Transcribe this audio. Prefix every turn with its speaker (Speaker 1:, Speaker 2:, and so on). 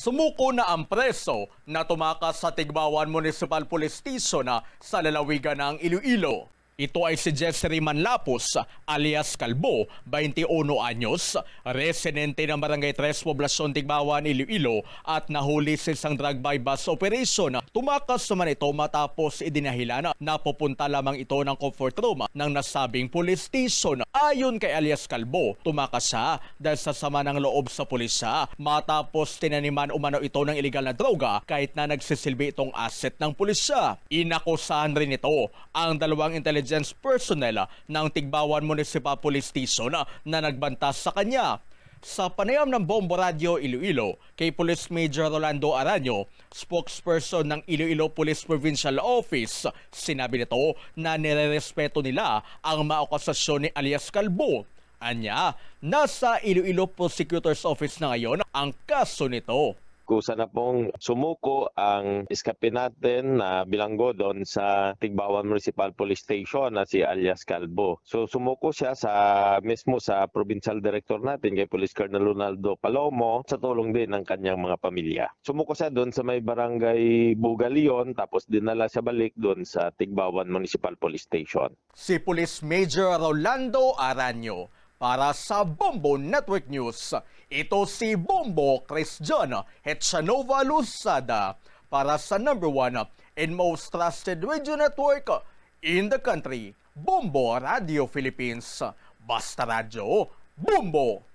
Speaker 1: Sumuko na ang preso na tumakas sa Tigbawan Municipal Police Station sa lalawigan ng Iloilo. Ito ay si Jeffrey Manlapos alias Kalbo, 21 anyos, residente ng Barangay 3 Poblasyon Tigbawan, Iloilo at nahuli sa isang drug by bus operation. Tumakas naman ito matapos idinahilan na pupunta lamang ito ng comfort room ng nasabing police station. Ayon kay alias Kalbo, tumakas siya dahil sa sama ng loob sa pulisya matapos tinaniman umano ito ng illegal na droga kahit na nagsisilbi itong asset ng pulisya. Inakusahan rin ito ang dalawang intelligence personnel ng Tigbawan Municipal Police Station na nagbanta sa kanya. Sa panayam ng Bombo Radio Iloilo kay Police Major Rolando Aranyo, spokesperson ng Iloilo Police Provincial Office, sinabi nito na nirerespeto nila ang maokasasyon ni alias Kalbo. Anya, nasa Iloilo Prosecutor's Office na ngayon ang kaso nito.
Speaker 2: Kusa na pong sumuko ang iskape natin na bilanggo doon sa Tigbawan Municipal Police Station na si alias Calvo. So sumuko siya sa mismo sa provincial director natin kay Police Colonel Ronaldo Palomo sa tulong din ng kanyang mga pamilya. Sumuko siya doon sa may barangay Bugalion tapos dinala siya balik doon sa Tigbawan Municipal Police Station.
Speaker 1: si Police Major Rolando Aranyo. Para sa Bombo Network News, ito si Bombo Christian Hetchanova Lusada para sa number one and most trusted radio network in the country, Bombo Radio Philippines. Basta Radio, Bombo!